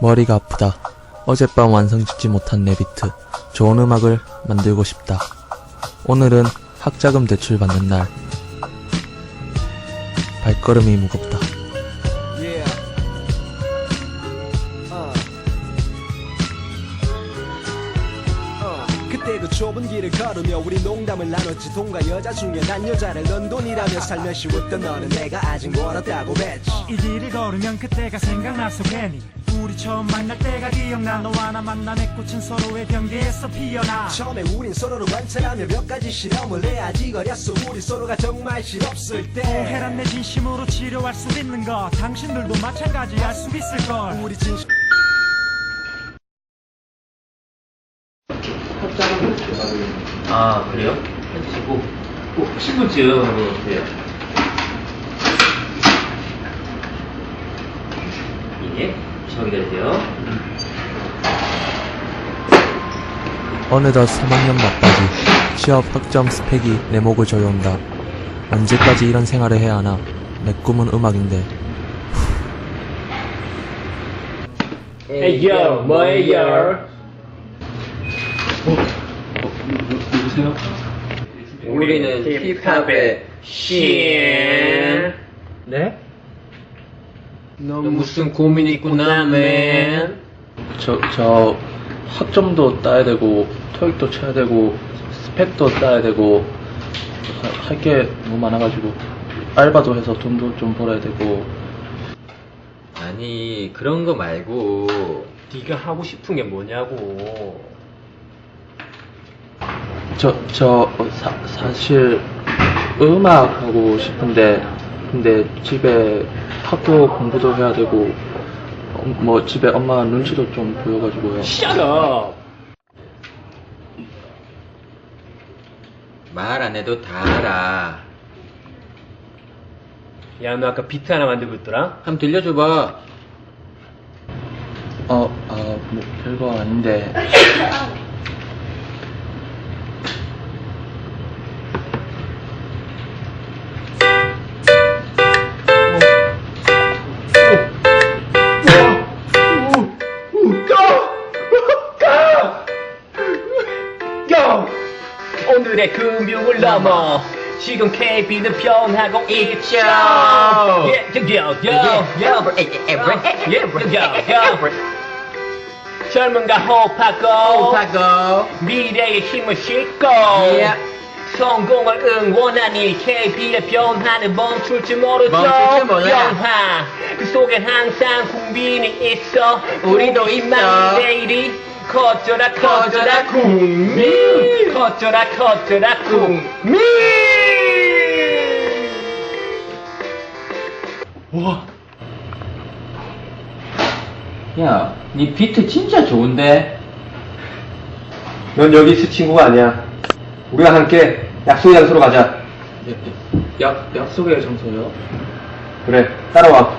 머리가 아프다. 어젯밤 완성짓지 못한 내 비트. 좋은 음악을 만들고 싶다. 오늘은 학자금 대출 받는 날. 발걸음이 무겁다. Yeah. 그때 그 좁은 길을 걸으며 우리 농담을 나눴지 동가 여자 중에 난 여자를 넌 돈이라며 살며시 웃던 너는 내가 아직 멀었다고 했지 이 길을 걸으면 그때가 생각나서 괜히 우리 처음 만날 때가 기억나. 너와 나내 꽃은 서로의 경계에서 피어나. 처음에 우린 서로를 관찰하며 몇 가지 실험을 해야지 거렸어. 우리 서로가 정말 실없을 때 오해란 내 진심으로 치료할 수 있는 것. 당신들도 마찬가지 할 수 있을걸. 우리 진심. 아 그래요? 해주시고 꼭 신분증 한번 주세요. 이게 내세요 어느덧 3학년 막바지. 취업 학점 스펙이 내 목을 조여온다. 언제까지 이런 생활을 해야 하나? 내 꿈은 음악인데. 에이요 뭐예요? 누구세요? 우리는 힙합의 신 네? 너 무슨 고민이 있구나 맨 저, 저, 학점도 따야 되고, 토익도 쳐야 되고, 스펙도 따야 되고, 할 게 너무 많아가지고, 알바도 해서 돈도 좀 벌어야 되고, 아니 그런 거 말고 네가 하고 싶은 게 뭐냐고. 저, 저, 어, 사, 사실, 음악 하고 싶은데, 근데 집에 학교 공부도 해야 되고, 어, 뭐 집에 엄마 눈치도 좀 보여가지고요. Shut up 말안 해도 다 알아 야 너 아까 비트 하나 만들고 있더라? 한번 들려줘봐 어, 아, 뭐, 별거 아닌데. 오늘의 금융을 넘어. 지금 KB는 변하고 있죠. 젊은가 호흡하고. 미래의 힘을 싣고 성공을 응원하니 KB의 변화는 멈출지 모르죠. 멈출지 몰라. 변화 그 속엔 항상 국민이 있어. 우리도 있어. 내일이 커져라 커져라 국민 커져라 커져라 국민 야, 니 비트 진짜 좋은데? 넌 여기 있을 친구가 아니야. 우리가 함께 약속 장소로 가자. 약, 약속의 장소요? 그래, 따라와.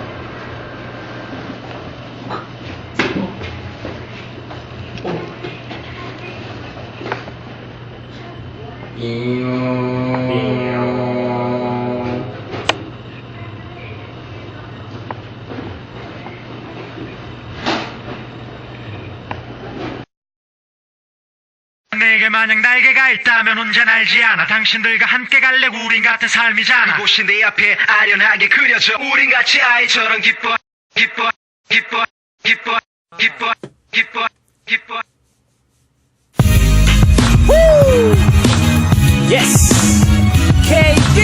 내게 만약 날개가 있다면 혼자 날지 않아 당신들과 함께 갈래 우린 같은 삶이잖아 그곳이 내 앞에 아련하게 그려져 우린 같이 아이처럼 기뻐 기뻐 기뻐 기뻐 기뻐 기뻐 기뻐 Yes! KD!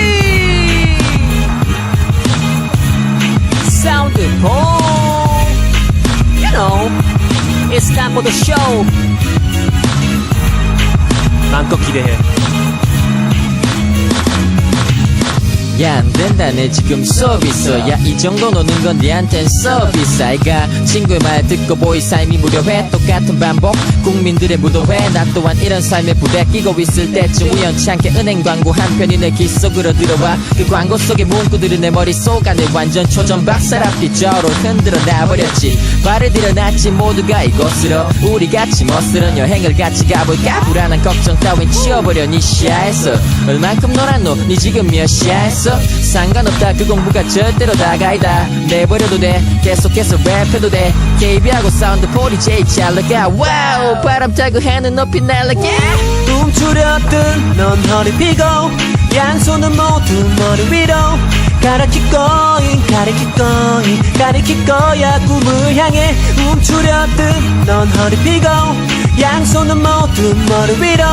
Sound boom! You know, it's time for the show. 마음껏 기대해 야, 안 된다, 내 지금 수업 있어. 야, 이 정도 노는 건 니한텐 서비스. 아이가 친구의 말 듣고 보이 삶이 무료해. 똑같은 반복. 국민들의 무도회. 나 또한 이런 삶에 부대 끼고 있을 때쯤 우연치 않게 은행 광고 한 편이 내 귀 속으로 들어와. 그 광고 속의 문구들은 내 머릿속 안에 완전 초전 박살 앞뒤 저로 흔들어 놔버렸지. 발을 들여놨지 모두가 이곳으로. 우리 같이 멋스런 여행을 같이 가볼까? 불안한 걱정 따윈 치워버려 니 시야에서. 얼만큼 놀았노? 니 지금 몇 시야에서? 없어? 상관없다. 그 공부가 절대로 다가 아니다. 내버려도 돼. 계속해서 랩해도 돼. KB하고 사운드 폴이 제일 잘 나가. 와우. 바람 타고 하늘 높이 날아가. 움츠렸든 넌 허리 피고 양손은 모두 머리 위로. 가르칠 거인 가르칠 거인 가르칠 거야. 꿈을 향해 움츠렸든 넌 허리 피고 양손은 모두 머리 위로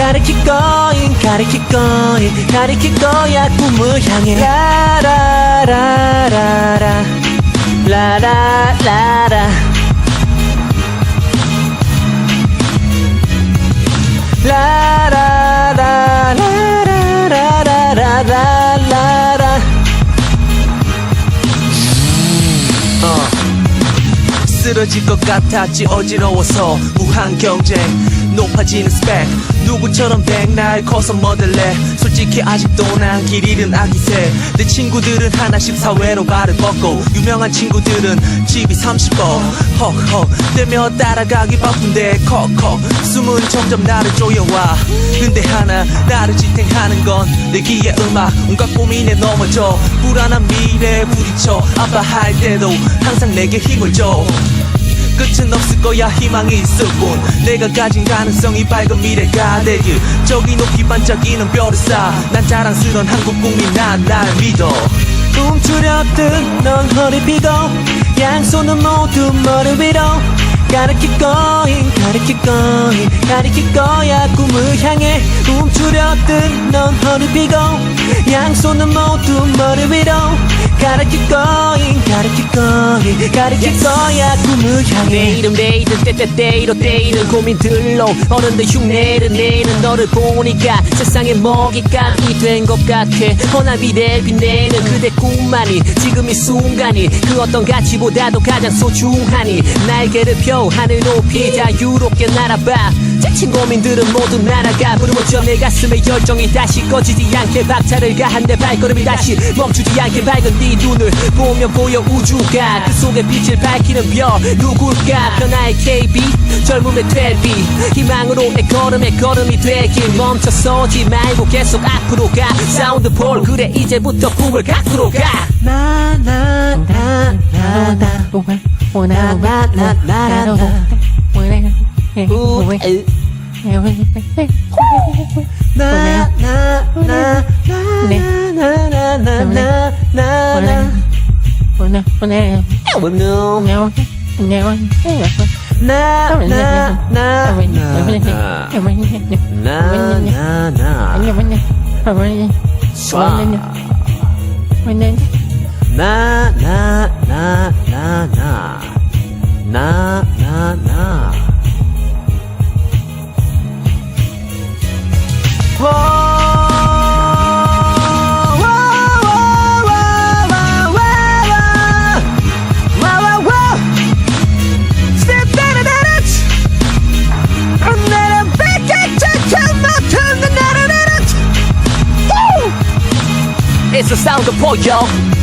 가르칠 거인 가르칠 거인 가르칠 거야 꿈을 향해. 라라라라 라라라라라라라라라 어. 쓰러질 것 같았지 어지러워서. 무한 경쟁 높아지는 스펙 누구처럼 백날 커서 뭐될래? 솔직히 아직도 난 길 잃은 아기새. 내 친구들은 하나씩 사회로 발을 뻗고 유명한 친구들은 집이 30거. 헉헉 때며 따라가기 바쁜데 컥컥 숨은 점점 나를 조여와. 근데 하나 나를 지탱하는 건 내 귀의 음악. 온갖 고민에 넘어져. 불안한 미래에 부딪혀. 아파할 때도 항상 내게 힘을 줘 끝은 없을 거야. 희망이 있을 뿐 내가 가진 가능성이 밝은 미래가 되길. 저기 높이 반짝이는 별을 쏴난 자랑스런 한국 국민 난 날 믿어. 움츠렸든 넌 허리 피고 양손은 모두 머리 위로. 가르칠 거인 가르칠 거인 가르칠 거야. 꿈을 향해 움츠렸든 넌 허리 피고 양손은 모두 머리 위로 가르칠 거인 가르칠 거인 가르칠 거야. 꿈을 향해. 내일은 내일은 때때때이로 때이른 고민들로. 어른들 흉내를 내는 너를 보니까 세상에 먹잇감이 된 것 같아. 허나 미래를 빛내는 그대 꿈만이 지금 이 순간이. 그 어떤 가치보다도 가장 소중하니. 날개를 펴 하늘 높이 자유롭게 날아봐 지친 고민들은 모두 날아가 부르짖어 내 가슴의 열정이 다시 꺼지지 않게 박차를 가한 내 발걸음이 다시 멈추지 않게 밝은 네 눈을 보면 보여 우주가 그 속에 빛을 밝히는 별 누굴까 변화의 KB 젊음의 퇴비 희망으로 내 걸음의 걸음이 되길 멈춰서지 말고 계속 앞으로 가 사운드 볼 그래 이제부터 꿈을 갖고 가 ừ. Na na na na na na na na na na na na na. Na the sound of Poyo.